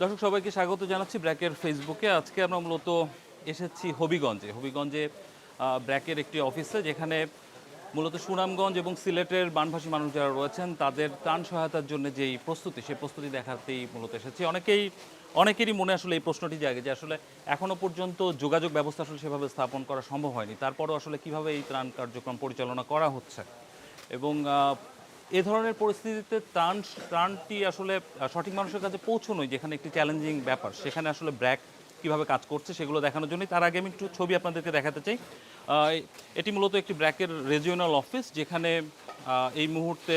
দর্শক, সবাইকে স্বাগত জানাচ্ছি ব্র্যাকের ফেসবুকে। আজকে আমরা মূলত এসেছি হবিগঞ্জে। হবিগঞ্জে ব্র্যাকের একটি অফিসে যেখানে মূলত সুনামগঞ্জ এবং সিলেটের বানভাসী মানুষ যারা রয়েছেন, তাদের ত্রাণ সহায়তার জন্য যেই প্রস্তুতি, সেই প্রস্তুতি দেখাতেই মূলত এসেছি। অনেকেই, অনেকেরই মনে আসলে এই প্রশ্নটি জাগে যে আসলে এখনও পর্যন্ত যোগাযোগ ব্যবস্থা আসলে সেভাবে স্থাপন করা সম্ভব হয়নি। তারপরও আসলে কীভাবে এই ত্রাণ কার্যক্রম পরিচালনা করা হচ্ছে? এবং এ ধরনের পরিস্থিতিতে ত্রাণ, ত্রাণটি আসলে সঠিক মানুষের কাছে পৌঁছনোই যেখানে একটি চ্যালেঞ্জিং ব্যাপার। সেখানে আসলে ব্র্যাক কীভাবে কাজ করছে সেগুলো দেখানোর জন্যই। তার আগে আমি একটু ছবি আপনাদেরকে দেখাতে চাই। এটি মূলত একটি ব্র্যাকের রিজিওনাল অফিস যেখানে এই মুহূর্তে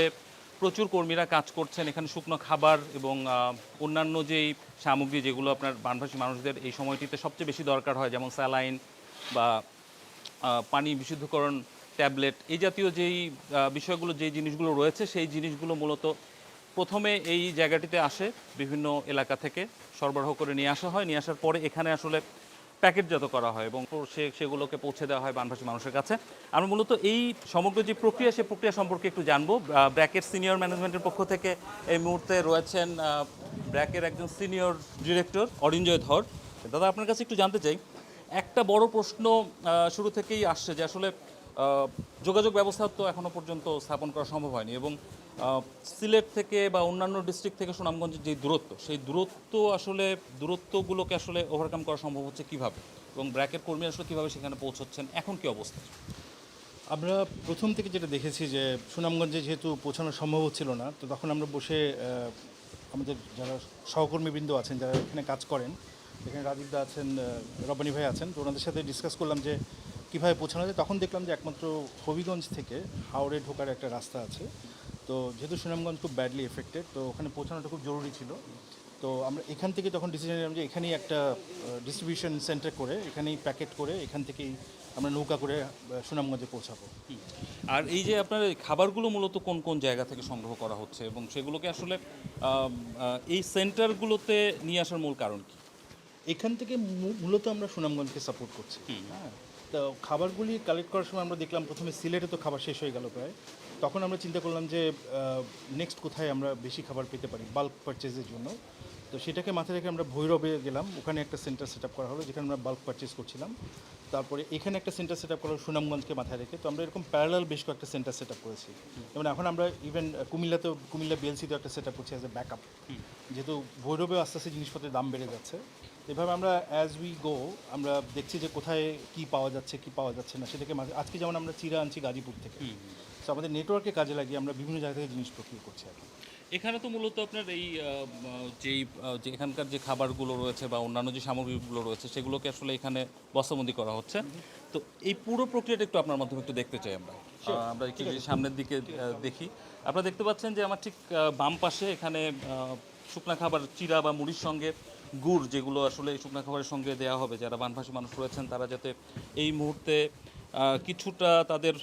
প্রচুর কর্মীরা কাজ করছেন। এখানে শুকনো খাবার এবং অন্যান্য যেই সামগ্রী যেগুলো আপনার বানভাসী মানুষদের এই সময়টিতে সবচেয়ে বেশি দরকার হয়, যেমন স্যালাইন বা পানি বিশুদ্ধকরণ ট্যাবলেট, এই জাতীয় যেই বিষয়গুলো, যেই জিনিসগুলো রয়েছে, সেই জিনিসগুলো মূলত প্রথমে এই জায়গাটিতে আসে বিভিন্ন এলাকা থেকে, সরবরাহ করে নিয়ে আসা হয়। নিয়ে আসার পরে এখানে আসলে প্যাকেটজাত করা হয় এবং সে, সেগুলোকে পৌঁছে দেওয়া হয় বানভাসী মানুষের কাছে। আমরা মূলত এই সমগ্র যে প্রক্রিয়া, সে প্রক্রিয়া সম্পর্কে একটু জানব। ব্র্যাকের সিনিয়র ম্যানেজমেন্টের পক্ষ থেকে এই মুহূর্তে রয়েছেন ব্র্যাকের একজন সিনিয়র ডিরেক্টর অরিঞ্জয় ধর। দাদা, আপনার কাছে একটু জানতে চাই, একটা বড় প্রশ্ন শুরু থেকেই আসছে যে আসলে যোগাযোগ ব্যবস্থা তো এখনও পর্যন্ত স্থাপন করা সম্ভব হয়নি এবং সিলেট থেকে বা অন্যান্য ডিস্ট্রিক্ট থেকে সুনামগঞ্জের যে দূরত্ব সেই দূরত্ব আসলে দূরত্বগুলোকে আসলে ওভারকাম করা সম্ভব হচ্ছে কীভাবে? এবং ব্র্যাকের কর্মী আসলে কীভাবে সেখানে পৌঁছচ্ছেন? এখন কি অবস্থা? আমরা প্রথম থেকে যেটা দেখেছি যে সুনামগঞ্জে যেহেতু পৌঁছানো সম্ভব হচ্ছিল না তো তখন আমরা বসে আমাদের যারা সহকর্মীবৃন্দ আছেন যারা এখানে কাজ করেন এখানে রাজীবদা আছেন আহ, রব্বানী ভাই আছেন তো ওনাদের সাথে ডিসকাস করলাম যে কীভাবে পৌঁছানো যায় তখন দেখলাম যে একমাত্র হবিগঞ্জ থেকে হাওড়ে ঢোকার একটা রাস্তা আছে। তো যেহেতু সুনামগঞ্জ খুব ব্যাডলি এফেক্টেড তো ওখানে পৌঁছানোটা খুব জরুরি ছিল। তো আমরা এখান থেকে তখন ডিসিশন নিলাম যে এখানেই একটা ডিস্ট্রিবিউশন সেন্টার করে এখানেই প্যাকেট করে এখান থেকেই আমরা নৌকা করে সুনামগঞ্জে পৌঁছাবো। আর এই যে আপনার খাবারগুলো মূলত কোন কোন জায়গা থেকে সংগ্রহ করা হচ্ছে এবং সেগুলোকে আসলে এই সেন্টারগুলোতে নিয়ে আসার মূল কারণ কি? এখান থেকে মূলত আমরা সুনামগঞ্জকে সাপোর্ট করছি। হ্যাঁ। তো খাবারগুলি কালেক্ট করার সময় আমরা দেখলাম প্রথমে সিলেটে তো খাবার শেষ হয়ে গেল প্রায়। তখন আমরা চিন্তা করলাম যে নেক্সট কোথায় আমরা বেশি খাবার পেতে পারি বাল্ক পারচেজের জন্য। তো সেটাকে মাথায় রেখে আমরা ভৈরবে গেলাম। ওখানে একটা সেন্টার সেট আপ করা হলো, যেখানে আমরা বাল্ক পারচেজ করছিলাম। তারপরে এখানে একটা সেন্টার সেট আপ করা সুনামগঞ্জকে মাথায় রেখে তো আমরা এরকম প্যারালাল বেশ কয়েকটা সেন্টার সেট আপ করেছি। যেমন এখন আমরা ইভেন কুমিল্লাতেও কুমিল্লা বিএলসিতেও একটা সেট আপ করছি অ্যাজ এ ব্যাকআপ যেহেতু ভৈরবে আস্তে আস্তে জিনিসপত্রের দাম বেড়ে যাচ্ছে। এভাবে আমরা অ্যাজ উই গো আমরা দেখছি যে কোথায় কি পাওয়া যাচ্ছে কি পাওয়া যাচ্ছে না সেটাকে মাঝে- আজকে যেমন আমরা চিরা আনছি গাজীপুর থেকে। তো আমাদের নেটওয়ার্কে কাজে লাগিয়ে আমরা বিভিন্ন জায়গা থেকে জিনিস প্রক্রিয়া করছি আর কি। এখানে তো মূলত আপনার এই যেই যে এখানকার যে খাবারগুলো রয়েছে বা অন্যান্য যে সামগ্রীগুলো রয়েছে সেগুলোকে আসলে এখানে বস্তাবন্দি করা হচ্ছে। তো এই পুরো প্রক্রিয়াটা একটু আপনার মাধ্যমে একটু দেখতে চাই আমরা। আমরা একটু যদি সামনের দিকে দেখি। আপনারা দেখতে পাচ্ছেন যে আমার ঠিক বাম পাশে এখানে শুকনা খাবার চিরা বা মুড়ির সঙ্গে গুড় যেগুলো আসলে এই শুকনা খাবারের সঙ্গে দেওয়া হবে। যারা বানভাসী মানুষ রয়েছেন তারা যাতে এই মুহূর্তে কিছুটা তাদের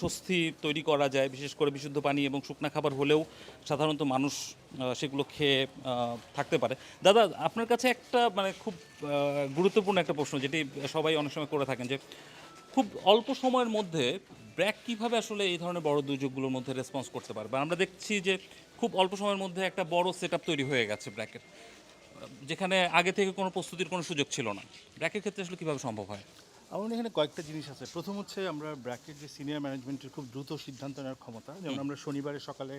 স্বস্তি তৈরি করা যায়, বিশেষ করে বিশুদ্ধ পানি এবং শুকনা খাবার হলেও সাধারণত মানুষ সেগুলো খেয়ে থাকতে পারে। দাদা, আপনার কাছে একটা মানে খুব গুরুত্বপূর্ণ একটা প্রশ্ন, যেটি সবাই অনেক সময় করে থাকেন যে, খুব অল্প সময়ের মধ্যে ব্র্যাক কীভাবে আসলে এই ধরনের বড় দুর্যোগগুলোর মধ্যে রেসপন্স করতে পারবে? আমরা দেখছি যে খুব অল্প সময়ের মধ্যে একটা বড় সেট তৈরি হয়ে গেছে ব্র্যাকের। যেখানে আগে থেকে কোনো প্রস্তুতির কোনো সুযোগ ছিল না। ব্র্যাকের ক্ষেত্রে আসলে কীভাবে সম্ভব হয়? হয় এখানে কয়েকটা জিনিস আছে। প্রথম হচ্ছে আমরা ব্র্যাকেট যে সিনিয়র ম্যানেজমেন্টের খুব দ্রুত সিদ্ধান্ত নেওয়ার ক্ষমতা। যেমন আমরা শনিবারে সকালে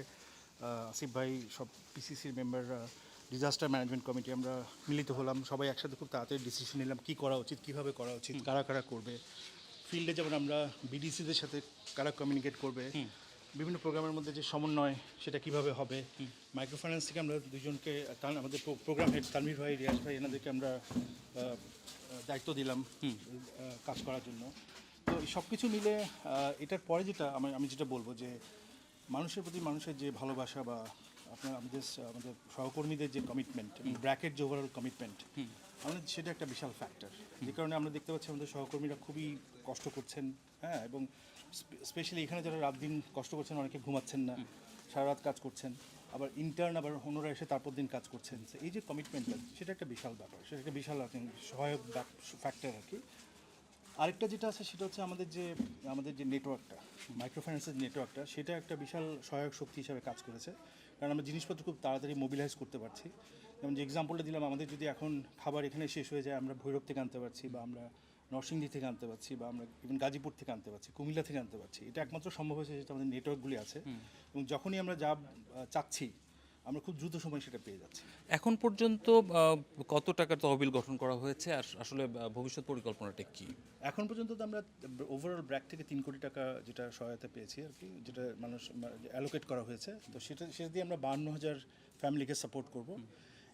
আসিফ ভাই সব পিসিসির মেম্বাররা ডিজাস্টার ম্যানেজমেন্ট কমিটি আমরা মিলিত হলাম। সবাই একসাথে খুব তাড়াতাড়ি ডিসিশন নিলাম কী করা উচিত কীভাবে করা উচিত কারা কারা করবে? ফিল্ডে যেমন আমরা বিডিসিদের সাথে কারা কমিউনিকেট করবে? বিভিন্ন প্রোগ্রামের মধ্যে যে সমন্বয় সেটা কীভাবে হবে? মাইক্রো ফাইন্যান্স থেকে আমরা দুজনকে তান- আমাদের প্রোগ্রাম হেড তানভীর ভাই রিয়াজ ভাই এনাদেরকে আমরা দায়িত্ব দিলাম কাজ করার জন্য। তো সব কিছু মিলে এটার পরে যেটা আমি আমি যেটা বলব যে মানুষের প্রতি মানুষের যে ভালোবাসা বা আপনার আমাদের আমাদের সহকর্মীদের যে কমিটমেন্ট ব্র্যাকেট যে ওভারঅল কমিটমেন্ট আমাদের সেটা একটা বিশাল ফ্যাক্টর যে কারণে আমরা দেখতে পাচ্ছি আমাদের সহকর্মীরা খুবই কষ্ট করছেন হ্যাঁ এবং স্পেশালি এখানে যারা রাত দিন কষ্ট করছেন অনেকে ঘুমাচ্ছেন না সারা রাত কাজ করছেন আবার ইন্টার্ন আবার অন্যরা এসে তারপর দিন কাজ করছেন। এই যে কমিটমেন্টটা সেটা একটা বিশাল ব্যাপার সেটা একটা বিশাল সহায়ক ফ্যাক্টর আর কি। আরেকটা যেটা আছে সেটা হচ্ছে আমাদের যে আমাদের যে নেটওয়ার্কটা মাইক্রো ফাইন্যান্সের নেটওয়ার্কটা সেটা একটা বিশাল সহায়ক শক্তি হিসাবে কাজ করেছে। কারণ আমরা জিনিসপত্র খুব তাড়াতাড়ি মোবিলাইজ করতে পারছি। যেমন যে এক্সাম্পলটা দিলাম আমাদের যদি এখন খাবার এখানে শেষ হয়ে যায় আমরা ভৈরব থেকে আনতে পারছি বা আমরা নরসিংদী থেকে আনতে পারছি বা আমরা ইভেন গাজীপুর থেকে আনতে পারছি কুমিল্লা থেকে আনতে পারছি। এটা একমাত্র সম্ভব হয়েছে যেটা আমাদের নেটওয়ার্কগুলি আছে। এবং যখনই আমরা যা চাচ্ছি আমরা খুব দ্রুত সময় সেটা পেয়ে যাচ্ছি। এখন পর্যন্ত কত টাকার তহবিল গঠন করা হয়েছে? আর আসলে ভবিষ্যৎ পরিকল্পনাটা কি? এখন পর্যন্ত তো আমরা ওভারঅল ব্র্যাক থেকে তিন কোটি টাকা যেটা সহায়তা পেয়েছি আর কি যেটা মানুষ অ্যালোকেট করা হয়েছে। তো সেটা সেটা দিয়ে আমরা বান্ন হাজার ফ্যামিলিকে সাপোর্ট করব।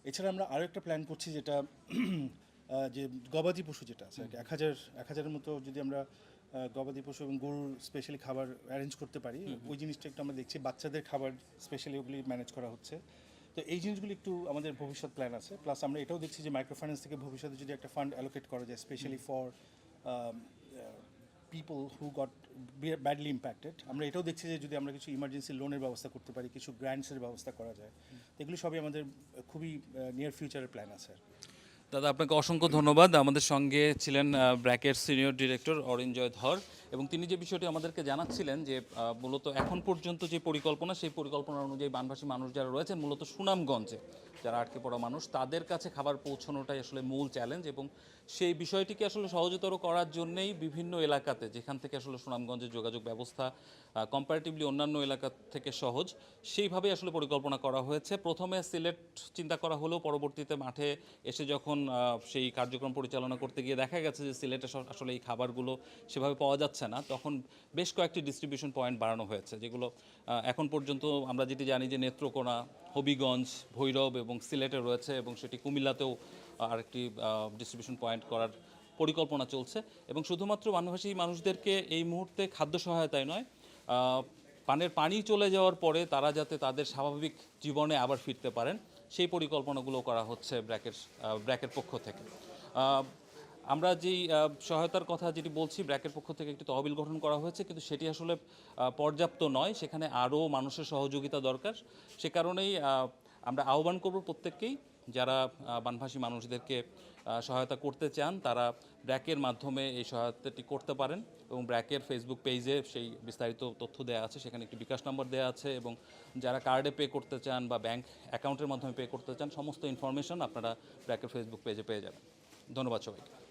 এছাড়া আমরা আরও একটা প্ল্যান করছি যেটা যে গবাদি পশু যেটা আছে এক হাজার এক হাজারের মতো যদি আমরা গবাদি পশু এবং গরুর স্পেশালি খাবার অ্যারেঞ্জ করতে পারি ওই জিনিসটা একটু আমরা দেখছি। বাচ্চাদের খাবার স্পেশালি ওগুলি ম্যানেজ করা হচ্ছে। তো এই জিনিসগুলি একটু আমাদের ভবিষ্যৎ প্ল্যান আছে। প্লাস আমরা এটাও দেখছি যে মাইক্রো ফাইন্যান্স থেকে ভবিষ্যতে যদি একটা ফান্ড অ্যালোকেট করা যায় specially for people who got badly impacted আমরা এটাও দেখছি যে যদি আমরা কিছু ইমার্জেন্সি লোনের ব্যবস্থা করতে পারি কিছু গ্র্যান্টসের ব্যবস্থা করা যায় এগুলো সবই আমাদের খুবই নিয়ার ফিউচারের প্ল্যান আছে আর কি। দাদা, আপনাকে অসংখ্য ধন্যবাদ। আমাদের সঙ্গে ছিলেন ব্র্যাকের সিনিয়র ডিরেক্টর অরিঞ্জয় ধর এবং তিনি যে বিষয়টি আমাদেরকে জানাচ্ছিলেন যে মূলত এখন পর্যন্ত যে পরিকল্পনা, সেই পরিকল্পনা অনুযায়ী বানভাসী মানুষ যারা রয়েছেন, মূলত সুনামগঞ্জে যারা আটকে পড়া মানুষ, তাদের কাছে খাবার পৌঁছানোটাই আসলে মূল চ্যালেঞ্জ এবং সেই বিষয়টিকে আসলে সহজতর করার জন্যেই বিভিন্ন এলাকাতে, যেখান থেকে আসলে সুনামগঞ্জের যোগাযোগ ব্যবস্থা কম্পারেটিভলি অন্যান্য এলাকা থেকে সহজ। সেইভাবেই আসলে পরিকল্পনা করা হয়েছে। প্রথমে সিলেট চিন্তা করা হলেও পরবর্তীতে মাঠে এসে যখন সেই কার্যক্রম পরিচালনা করতে গিয়ে দেখা গেছে যে সিলেটে আসলে এই খাবারগুলো সেভাবে পাওয়া যাচ্ছে না। তখন বেশ কয়েকটি ডিস্ট্রিবিউশন পয়েন্ট বাড়ানো হয়েছে, যেগুলো এখন পর্যন্ত আমরা যেটি জানি যে নেত্রকোনা, হবিগঞ্জ, ভৈরব এবং সিলেটে রয়েছে এবং সেটি কুমিল্লাতেও আরেকটি ডিস্ট্রিবিউশন পয়েন্ট করার পরিকল্পনা চলছে। এবং শুধুমাত্র বাংলাভাষী মানুষদেরকে এই মুহূর্তে খাদ্য সহায়তায় নয় পানের পানি চলে যাওয়ার পরে তারা যাতে তাদের স্বাভাবিক জীবনে আবার ফিরতে পারেন, সেই পরিকল্পনাগুলো করা হচ্ছে ব্র্যাকের ব্র্যাকের পক্ষ থেকে। আমরা যেই সহায়তার কথা যেটি বলছি, ব্র্যাকের পক্ষ থেকে একটি তহবিল গঠন করা হয়েছে, কিন্তু সেটি আসলে পর্যাপ্ত নয়। সেখানে আরও মানুষের সহযোগিতা দরকার। সে কারণেই আমরা আহ্বান করব প্রত্যেককেই, যারা বানভাসী মানুষদেরকে সহায়তা করতে চান, তারা ব্র্যাকের মাধ্যমে এই সহায়তাটি করতে পারেন। এবং ব্র্যাকের ফেসবুক পেজে সেই বিস্তারিত তথ্য দেওয়া আছে। সেখানে একটি বিকাশ নম্বর দেওয়া আছে এবং যারা কার্ডে পে করতে চান বা ব্যাংক অ্যাকাউন্টের মাধ্যমে পে করতে চান, সমস্ত ইনফরমেশন আপনারা ব্র্যাকের ফেসবুক পেজে পেয়ে যাবেন। ধন্যবাদ সবাইকে।